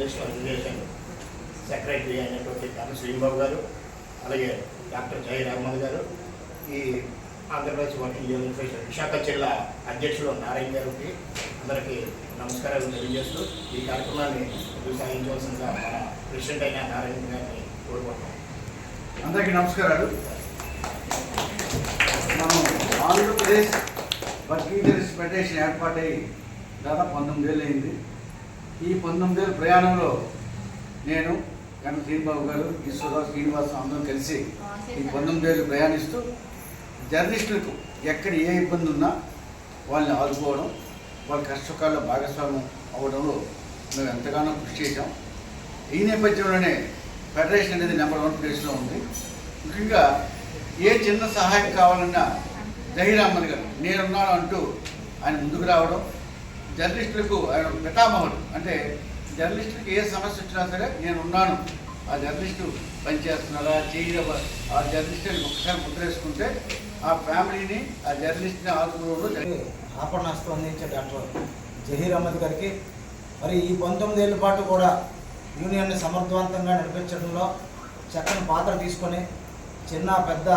జాతీయ journalist association secretary అయినటువంటి కాని శ్రీబాబు గారు అలాగే డాక్టర్ జయ రహమద్ గారు ఈ ఆంధ్రప్రదేశ్ వర్కింగ్ జర్నలిస్ట్ విశాఖ జిల్లా అధ్యక్షులు నారాయణ గారికి అందరికీ నమస్కారాలు తెలియజేస్తూ ఈ కార్యక్రమాన్ని కొనసాగించవలసిందిగా మన ప్రెసిడెంట్ అయిన నారాయణ గారిని కోరుకుంటున్నాం. అందరికీ నమస్కారాలు. మనం ఆంధ్రప్రదేశ్ వర్కింగ్ ఫెడరేషన్ ఏర్పాటై దాదాపు పంతొమ్మిది ఏళ్ళు అయింది ఈ పంతొమ్మిది ఏళ్ళ ప్రయాణంలో నేను గంట శ్రీబాబు గారు ఈశ్వరరావు శ్రీనివాస్ అందరం కలిసి ఈ పంతొమ్మిది ఏళ్ళు ప్రయాణిస్తూ జర్నలిస్టులకు ఎక్కడ ఏ ఇబ్బంది ఉన్నా వాళ్ళని ఆదుకోవడం వాళ్ళ కష్టకాల్లో భాగస్వామ్యం అవ్వడంలో మేము ఎంతగానో కృషి చేశాం. ఈ నేపథ్యంలోనే ఫెడరేషన్ అనేది నెంబర్ వన్ ప్లేస్లో ఉంది. ముఖ్యంగా ఏ చిన్న సహాయం కావాలన్నా జహీర్ అహ్మద్ గారు నేనున్నాను అంటూ ఆయన ముందుకు రావడం జర్నలిస్టులకు ఆయన పితామహుడు అంటే జర్నలిస్టులకు ఏ సమస్య వచ్చినా సరే నేను ఉన్నాను ఆ జర్నలిస్టు పనిచేస్తున్నారా చేయడం ఆ జర్నలిస్టుని ఒకసారి ముద్రేసుకుంటే ఆ ఫ్యామిలీని ఆ జర్నలిస్ట్ని ఆదుకోవడం జరిగింది ఆపణాస్తం అందించే డాక్టర్ జహీర్ అహ్మద్ గారికి మరి ఈ పంతొమ్మిది ఏళ్ళ పాటు కూడా యూనియన్ని సమర్థవంతంగా నడిపించడంలో చక్కని పాత్ర తీసుకొని చిన్న పెద్ద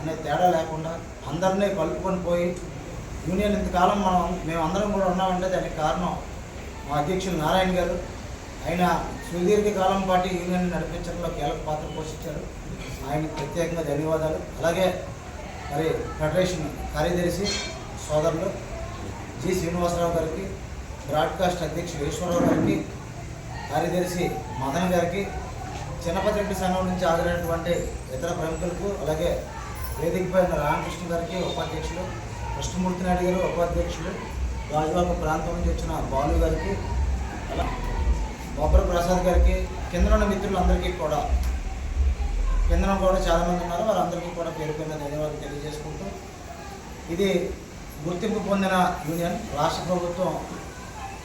అనే తేడా లేకుండా అందరినీ కలుపుకొని పోయి యూనియన్ ఇంతకాలం మనం మేమందరం కూడా ఉన్నామంటే దానికి కారణం మా అధ్యక్షులు నారాయణ గారు. ఆయన సుదీర్ఘ కాలం పాటు యూనియన్ నడిపించడంలో కీలక పాత్ర పోషించారు. ఆయనకు ప్రత్యేకంగా ధన్యవాదాలు. అలాగే మరి ఫెడరేషన్ కార్యదర్శి సోదరులు జి శ్రీనివాసరావు గారికి బ్రాడ్కాస్ట్ అధ్యక్షుడు ఈశ్వరరావు గారికి కార్యదర్శి మదన్ గారికి చిన్నపతిరెడ్డి సంఘం నుంచి హాజరైనటువంటి ఇతర ప్రముఖులకు అలాగే వేదికపై ఉన్న రామకృష్ణ గారికి ఉపాధ్యక్షులు కృష్ణమూర్తి నాయుడు గారు ఉపాధ్యక్షుడు గాజువాక ప్రాంతం నుంచి వచ్చిన బాలు గారికి అలా బొబ్బర ప్రసాద్ గారికి కింద ఉన్న మిత్రులందరికీ కూడా కింద కూడా చాలామంది ఉన్నారు. వారందరికీ కూడా పేరు పేరున ధన్యవాదాలు తెలియజేసుకుంటూ ఇది గుర్తింపు పొందిన యూనియన్. రాష్ట్ర ప్రభుత్వం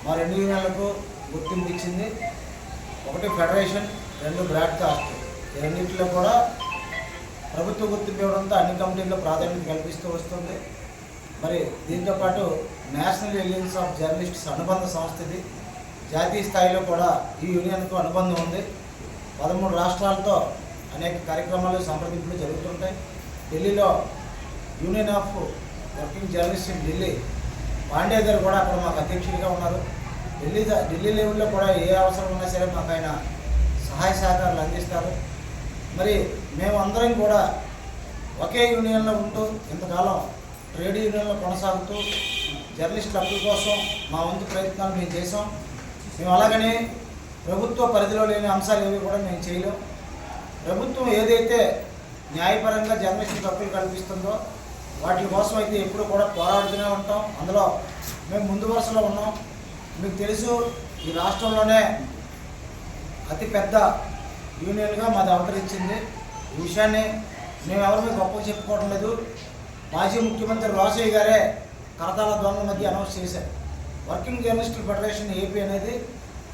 మా రెండు యూనియన్లకు గుర్తింపు ఇచ్చింది. ఒకటి ఫెడరేషన్ రెండు బ్రాడ్కాస్ట్ ఈ రెండింటిలో కూడా ప్రభుత్వ గుర్తింపు ఇవ్వడంతో అన్ని కమిటీల్లో ప్రాధాన్యత కల్పిస్తూ వస్తుంది. మరి దీంతో పాటు నేషనల్ యూనియన్స్ ఆఫ్ జర్నలిస్ట్స్ అనుబంధ సంస్థ ఇది. జాతీయ స్థాయిలో కూడా ఈ యూనియన్కు అనుబంధం ఉంది. పదమూడు రాష్ట్రాలతో అనేక కార్యక్రమాలు సంప్రదింపులు జరుగుతుంటాయి. ఢిల్లీలో union of working journalist in Delhi Pandey గారు కూడా అక్కడ మాకు అధ్యక్షుడిగా ఉన్నారు. ఢిల్లీ ఢిల్లీ లెవెల్లో కూడా ఏ అవసరం ఉన్నా సరే మాకు ఆయన సహాయ సహకారాలు అందిస్తారు. మరి మేము అందరం కూడా ఒకే యూనియన్లో ఉంటూ ఇంతకాలం ట్రేడ్ యూనియన్లో కొనసాగుతూ జర్నలిస్టుల హక్కుల కోసం మా వంతు ప్రయత్నాలు మేము చేసాం మేము అలాగనే ప్రభుత్వ పరిధిలో లేని అంశాలు ఏవి కూడా మేము చేయలేం. ప్రభుత్వం ఏదైతే న్యాయపరంగా జర్నలిస్టులకు హక్కులు కల్పిస్తుందో వాటి కోసం అయితే ఎప్పుడు కూడా పోరాడుతూనే ఉంటాం. అందులో మేము ముందు వరుసలో ఉన్నాం. మీకు తెలుసు ఈ రాష్ట్రంలోనే అతిపెద్ద యూనియన్గా మాది అవతరించింది. ఈ విషయాన్ని మేము ఎవరి గొప్పగా చెప్పుకోవడం లేదు. మాజీ ముఖ్యమంత్రి రాజయ్య గారే కరతాల ధ్వనుల మధ్య అనౌన్స్ చేశారు. వర్కింగ్ జర్నలిస్టుల ఫెడరేషన్ ఏపీ అనేది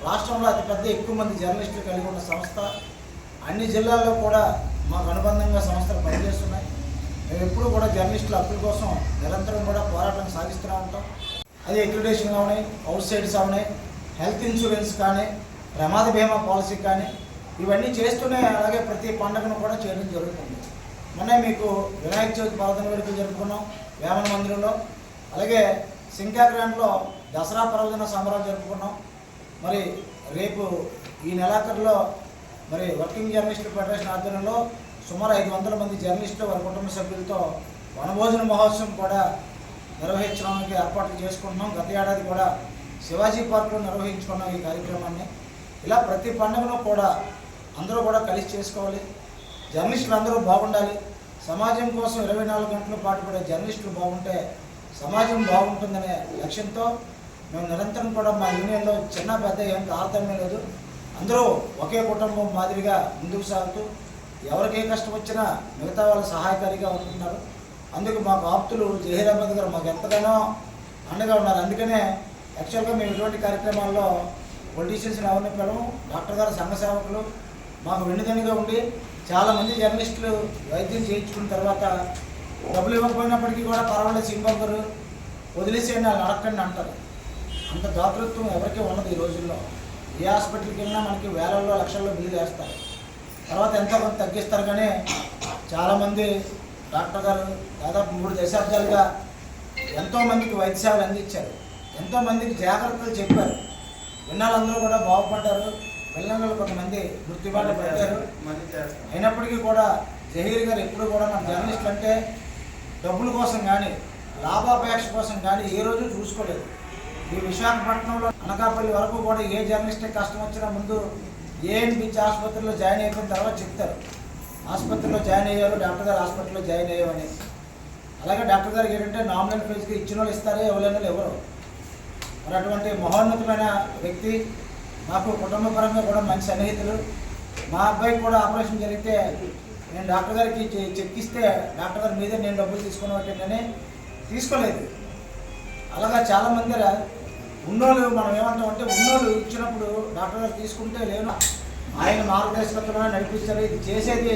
రాష్ట్రంలో అతిపెద్ద ఎక్కువ మంది జర్నలిస్టులు కలిగి ఉన్న సంస్థ. అన్ని జిల్లాల్లో కూడా మాకు అనుబంధంగా సంస్థలు పనిచేస్తున్నాయి. మేము ఎప్పుడూ కూడా జర్నలిస్టుల హక్కుల కోసం నిరంతరం కూడా పోరాటం సాగిస్తూనే ఉంటాం. అది అక్రిడేషన్ కానీ అవుట్ సైడ్స్ కానీ హెల్త్ ఇన్సూరెన్స్ కానీ ప్రమాద బీమా పాలసీ కానీ ఇవన్నీ చేస్తూనే అలాగే ప్రతి పండుగను కూడా చేయడం జరుగుతుంది. మొన్న మీకు వినాయక చవితి పర్వదిన వేడుకలు జరుపుకున్నాం వేమన మందిరంలో. అలాగే సింకాగ్రాండ్లో దసరా పర్వదిన సంబరాలు జరుపుకున్నాం. మరి రేపు ఈ నెలాఖరులో మరి వర్కింగ్ జర్నలిస్టుల ఫెడరేషన్ ఆధ్వర్యంలో సుమారు ఐదు వందల మంది జర్నలిస్టులు వారి కుటుంబ సభ్యులతో వనభోజన మహోత్సవం కూడా నిర్వహించడానికి ఏర్పాట్లు చేసుకుంటున్నాం. గత ఏడాది కూడా శివాజీ పార్క్లో నిర్వహించుకున్నాం ఈ కార్యక్రమాన్ని. ఇలా ప్రతి పండుగను కూడా అందరూ కూడా కలిసి చేసుకోవాలి. జర్నలిస్టులు అందరూ బాగుండాలి. సమాజం కోసం ఇరవై నాలుగు గంటలు పాటుపడే జర్నలిస్టులు బాగుంటే సమాజం బాగుంటుందనే లక్ష్యంతో మేము నిరంతరం కూడా మా యూనియన్లో చిన్న పెద్ద ఏం తారతమ్యం లేదు. అందరూ ఒకే కుటుంబం మాదిరిగా ముందుకు సాగుతూ ఎవరికే కష్టం వచ్చినా మిగతా వాళ్ళ సహాయకారిగా ఉంటున్నారు అందుకు మాకు ఆప్తులు జహీర్ అహ్మద్ గారు మాకు ఎంతగానో అండగా ఉన్నారు. అందుకనే యాక్చువల్గా మేము ఇటువంటి కార్యక్రమాల్లో పొలిటీషియన్స్ని ఎవరిని పిలవం డాక్టర్ గారు సంఘ సేవకులు మాకు వెన్నుదన్నుగా ఉండి చాలామంది జర్నలిస్టులు వైద్యం చేయించుకున్న తర్వాత డబ్బులు ఇవ్వకపోయినప్పటికీ కూడా పర్వాలేదు సింబాబు వదిలేసేయండి వాళ్ళు అడగండి అంటారు. అంత దాతృత్వం ఎవరికీ ఉన్నది ఈ రోజుల్లో. ఏ హాస్పిటల్కి వెళ్ళినా మనకి వేలల్లో లక్షల్లో బిల్లు వేస్తారు. తర్వాత ఎంతో కొంత తగ్గిస్తారు కానీ చాలామంది డాక్టర్ గారు దాదాపు మూడు దశాబ్దాలుగా ఎంతోమందికి వైద్య సేవలు అందించారు. ఎంతోమందికి జాగ్రత్తలు చెప్పారు. విన్నాళ్ళందరూ కూడా బాగుపడ్డారు. పిల్లలు కొంతమంది మృత్యుబాట పడ్డారు. అయినప్పటికీ కూడా జహీర్ గారు ఎప్పుడు కూడా మన జర్నలిస్ట్ అంటే డబ్బుల కోసం కానీ లాభాపేక్ష కోసం కానీ ఏ రోజు చూసుకోలేదు. ఈ విశాఖపట్నంలో అనకాపల్లి వరకు కూడా ఏ జర్నలిస్ట్ కష్టం వచ్చినా ముందు ఏఎన్ బీచ్ ఆసుపత్రిలో జాయిన్ అయిపోయిన తర్వాత చెప్తారు. ఆసుపత్రిలో జాయిన్ అయ్యారు డాక్టర్ గారు హాస్పిటల్లో జాయిన్ అయ్యామని అలాగే డాక్టర్ గారికి ఏంటంటే నామినల్ ఫీజుకి ఇచ్చిన వాళ్ళు ఇస్తారే ఎవరైనా ఎవరు మరి అటువంటి మహోన్నతమైన వ్యక్తి నాకు కుటుంబ పరంగా కూడా మంచి సన్నిహితులు. మా అబ్బాయికి కూడా ఆపరేషన్ జరిగితే నేను డాక్టర్ గారికి చెక్కిస్తే చెక్ ఇస్తే డాక్టర్ గారి మీదే నేను డబ్బులు తీసుకుని నేను తీసుకోలేదు. అలాగా చాలామంది ఉన్నోళ్ళు మనం ఏమంటాం అంటే ఉన్నోళ్ళు ఇచ్చినప్పుడు డాక్టర్ గారు తీసుకుంటే లేను. ఆయన మార్గదర్శకత్వంలో నడిపిస్తారు ఇది చేసేది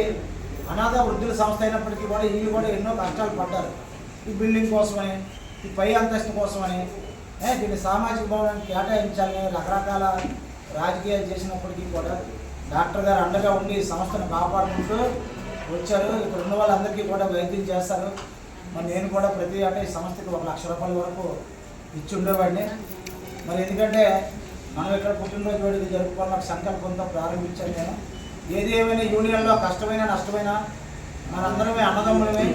అనాథ వృద్ధుల సంస్థ అయినప్పటికీ కూడా వీళ్ళు కూడా ఎన్నో కష్టాలు పడ్డారు. ఈ బిల్డింగ్ కోసమని ఈ పై అంతస్తు కోసమని దీన్ని సామాజిక భవనానికి కేటాయించాలని రకరకాల రాజకీయాలు చేసినప్పటికీ కూడా డాక్టర్ గారు అండగా ఉండి సంస్థను కాపాడుకుంటూ వచ్చారు. ఇక్కడ ఉన్న వాళ్ళందరికీ కూడా వైద్యం చేస్తారు. మరి నేను కూడా ప్రతి అంటే ఈ సంస్థకి ఒక లక్ష రూపాయల వరకు ఇచ్చి ఉండేవాడిని మరి ఎందుకంటే మనం ఇక్కడ పుట్టినరోజు వేడుక జరుపుకోవాలని ఒక సంకల్పంతో ప్రారంభించాను నేను. ఏది ఏమైనా యూనియన్లో కష్టమైన నష్టమైన మనందరమే అన్నదమ్ములమే.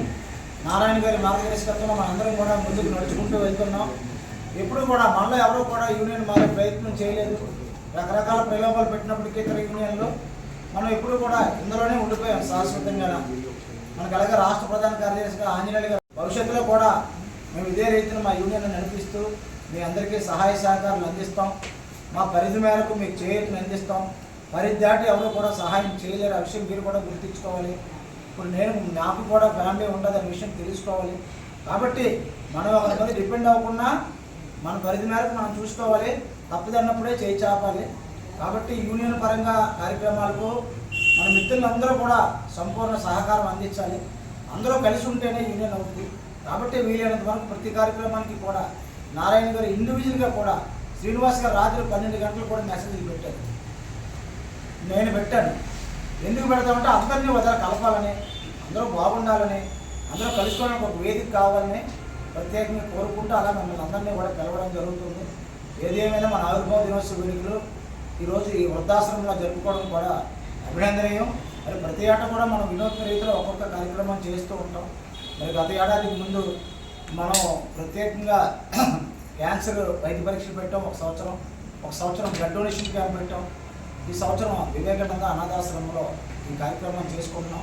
నారాయణ గారి మార్గదర్శకత్వంలో మనందరం కూడా ముందుకు నడుచుకుంటూ వెళ్తున్నాం. ఎప్పుడు కూడా మనలో ఎవరు కూడా యూనియన్ మారే ప్రయత్నం చేయలేదు. రకరకాల ప్రలోభాలు పెట్టినప్పటికీ ఇతర మనం ఎప్పుడు కూడా ఇందులోనే ఉండిపోయాం శాశ్వతంగా మనకు అలాగే రాష్ట్ర ప్రధాన కార్యదర్శిగా ఆంజనేయులు గారు భవిష్యత్తులో కూడా మేము ఇదే రీతిని మా యూనియన్ నడిపిస్తూ మీ అందరికీ సహాయ సహకారాలు అందిస్తాం. మా పరిధి మేరకు మీకు చేయటం అందిస్తాం. పరిధి దాటి ఎవరు కూడా సహాయం చేయలేరు. ఆ విషయం మీరు కూడా గుర్తించుకోవాలి. ఇప్పుడు నేను నాకు కూడా ఫ్యామిలీ ఉండదనే విషయం తెలుసుకోవాలి. కాబట్టి మనం ఒకరి మీద డిపెండ్ అవ్వకుండా మన పరిధి మేరకు మనం చూసుకోవాలి. తప్పుదన్నప్పుడే చేయి చాపాలి కాబట్టి యూనియన్ పరంగా కార్యక్రమాలకు మన మిత్రులందరూ కూడా సంపూర్ణ సహకారం అందించాలి. అందరూ కలిసి ఉంటేనే యూనియన్ అవుతుంది. కాబట్టి వీలైనంత వరకు ప్రతి కార్యక్రమానికి కూడా నారాయణ గారు ఇండివిజువల్గా కూడా శ్రీనివాస్ గారు రాత్రి పన్నెండు గంటలు కూడా మెసేజ్లు పెట్టారు. నేను పెట్టాను. ఎందుకు పెడతామంటే అందరినీ వదల కలపాలని అందరూ బాగుండాలని అందరూ కలుసుకోవడానికి ఒక వేదిక కావాలని ప్రత్యేకంగా కోరుకుంటూ అలా మిమ్మల్ని అందరినీ కూడా పిలవడం జరుగుతుంది. ఏదేమైనా మన ఆవిర్భావ దినోత్సవ వేడుకలు ఈరోజు ఈ వృద్ధాశ్రమంలో జరుపుకోవడం కూడా అభినందనీయం. మరి ప్రతి ఏటా కూడా మనం వినూత్న రీతిలో ఒక్కొక్క కార్యక్రమం చేస్తూ ఉంటాం. మరి గత ఏడాదికి ముందు మనం ప్రత్యేకంగా క్యాన్సర్ వైద్య పరీక్షలు పెట్టాం. ఒక సంవత్సరం ఒక సంవత్సరం బ్లడ్ డొనేషన్ క్యాంప్ పెట్టాం. ఈ సంవత్సరం వివేకానంద అనాథాశ్రమంలో ఈ కార్యక్రమం చేసుకుంటున్నాం.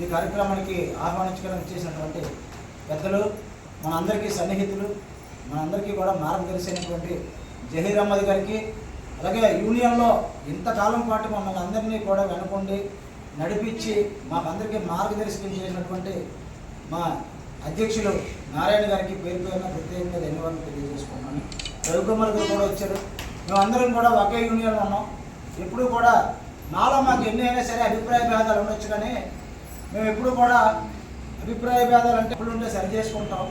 ఈ కార్యక్రమానికి ఆహ్వానించడం చేసినటువంటి పెద్దలు మనందరికీ సన్నిహితులు మనందరికీ కూడా మార్గదర్శి అయినటువంటి జహీర్ అహ్మద్ గారికి అలాగే యూనియన్లో ఇంతకాలం పాటు మమ్మల్ని అందరినీ కూడా వెనుకొండి నడిపించి మాకందరికీ మార్గదర్శకం చేసినటువంటి మా అధ్యక్షులు నారాయణ గారికి పేరు పేరున ప్రత్యేకంగా ధన్యవాదాలు తెలియజేసుకున్నాను రవికుమార్ గారు కూడా వచ్చారు. మేమందరం కూడా ఒకే యూనియన్లో ఉన్నాం. ఎప్పుడు కూడా నాలో మాకు ఎన్ని అయినా సరే అభిప్రాయ భేదాలు ఉండొచ్చు కానీ మేము ఎప్పుడు కూడా అభిప్రాయ భేదాలు అంటే ఎప్పుడు ఉంటే సరి చేసుకుంటాం.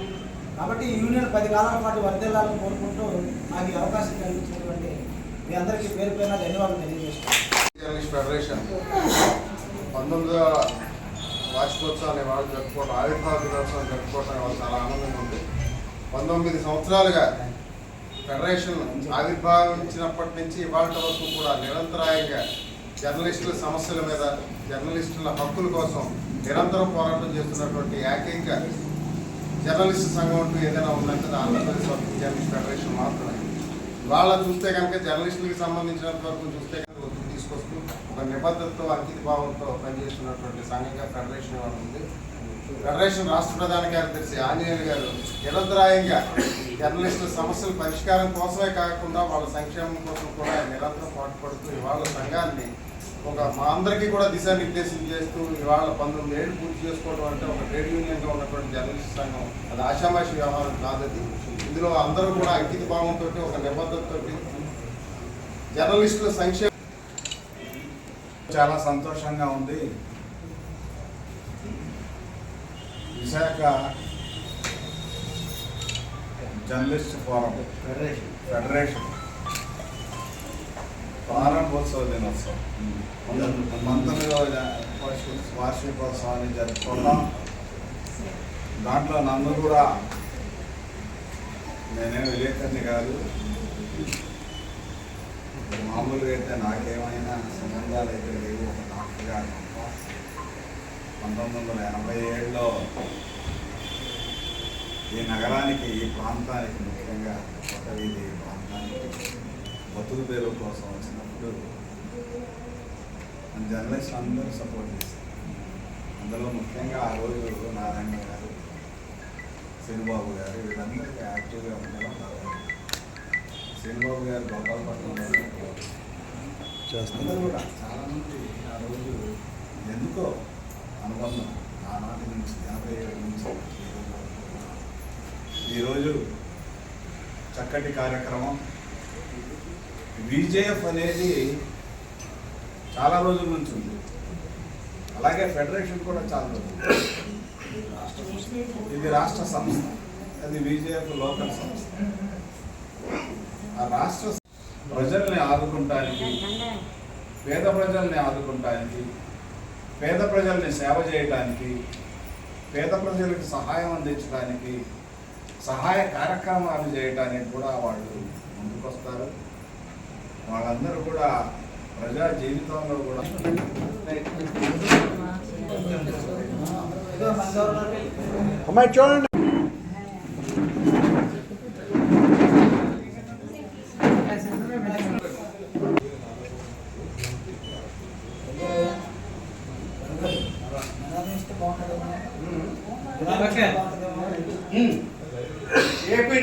కాబట్టి యూనియన్ పది కాలాల పాటు వర్ధిల్లాలని కోరుకుంటూ నాకు ఈ అవకాశం కలిగించినటువంటి మీ అందరికీ పేరు పేరున ధన్యవాదాలు తెలియజేస్తాను జర్నలిస్ట్ ఫెడరేషన్ పంతొమ్మిదవ వార్షికోత్సవాన్ని వాళ్ళు జరుపుకోవడం ఆవిర్భావ దినోత్సవం జరుపుకోవడం వాళ్ళు చాలా ఆనందంగా ఉంది. పంతొమ్మిది సంవత్సరాలుగా ఫెడరేషన్ ఆవిర్భావించినప్పటి నుంచి ఇవాళ వరకు కూడా నిరంతరాయంగా జర్నలిస్టుల సమస్యల మీద జర్నలిస్టుల హక్కుల కోసం నిరంతరం పోరాటం చేస్తున్నటువంటి ఏకైక జర్నలిస్ట్ సంఘం అంటూ ఏదైనా ఉందంటే ఆంధ్రప్రదేశ్ జర్నలిస్ట్ ఫెడరేషన్ మాత్రమే. వాళ్ళ చూస్తే కనుక జర్నలిస్టులకు సంబంధించినంత వరకు చూస్తే కనుక తీసుకొస్తూ ఒక నిబద్ధతతో అంకిత భావంతో పనిచేస్తున్నటువంటి సంఘంగా ఫెడరేషన్ ఇవాళ ఉంది. ఫెడరేషన్ రాష్ట్ర ప్రధాన కార్యదర్శి ఆంజనేయులు గారు నిరంతరాయంగా జర్నలిస్టుల సమస్యల పరిష్కారం కోసమే కాకుండా వాళ్ళ సంక్షేమం కోసం కూడా నిరంతరం పాటుపడుతూ ఇవాళ సంఘాన్ని ఒక మా అందరికీ కూడా దిశానిర్దేశం చేస్తూ ఇవాళ పంతొమ్మిది ఏళ్ళు పూర్తి చేసుకోవడం అంటే ఒక ట్రేడ్ యూనియన్గా ఉన్నటువంటి జర్నలిస్ట్ సంఘం అది ఆషామాషి వ్యవహారం కాదది ఇందులో అందరూ కూడా అంకిత భావంతో ఒక నిబద్ధతతో జర్నలిస్టుల సంక్షేమ చాలా సంతోషంగా ఉంది. Visakha journalist forum federation federation. ప్రారంభోత్సవ దినోత్సవం పంతొమ్మిదవ వార్షిక- వార్షికోత్సవాన్ని జరుపుకుంటాం దాంట్లో నన్ను కూడా నేనేం విలేకరిని కాదు. మామూలుగా అయితే నాకేమైనా సంబంధాలు అయితే లేవు. ఒక డాక్టర్ గారు. పంతొమ్మిది వందల ఎనభై ఏడులో ఈ నగరానికి ఈ ప్రాంతానికి ముఖ్యంగా కొత్త వీధి ఈ ప్రాంతానికి బతుకు తెరువు కోసం వచ్చినప్పుడు మన జర్నలిస్ట్ అందరూ సపోర్ట్ చేశారు అందులో ముఖ్యంగా ఆ రోజు నారాయణ గారు శ్రీబాబు గారు వీళ్ళందరికీ యాక్టివ్గా ఉండడం శ్రీబాబు గారు గోపాలపట్నంలో అందరూ కూడా చాలామంది ఆ రోజు ఎందుకో అనుబంధం ఆనాటి నుంచి ఎనభై ఏడు నుంచి. ఈరోజు చక్కటి కార్యక్రమం బీజేఎఫ్ అనేది చాలా రోజుల నుంచి ఉంది. అలాగే ఫెడరేషన్ కూడా చాలా రోజులు ఇది రాష్ట్ర సంస్థ. అది బీజేఎఫ్ లోకల్ సంస్థ. ఆ రాష్ట్ర ప్రజల్ని ఆదుకుంటానికి పేద ప్రజల్ని ఆదుకుంటానికి పేద ప్రజల్ని సేవ చేయడానికి పేద ప్రజలకు సహాయం అందించడానికి సహాయ కార్యక్రమాలు చేయడానికి కూడా వాళ్ళు ముందుకొస్తారు. వాళ్ళందరూ కూడా ప్రజా జీవితంలో కూడా అమ్మాయి చూడండి. ఏపీ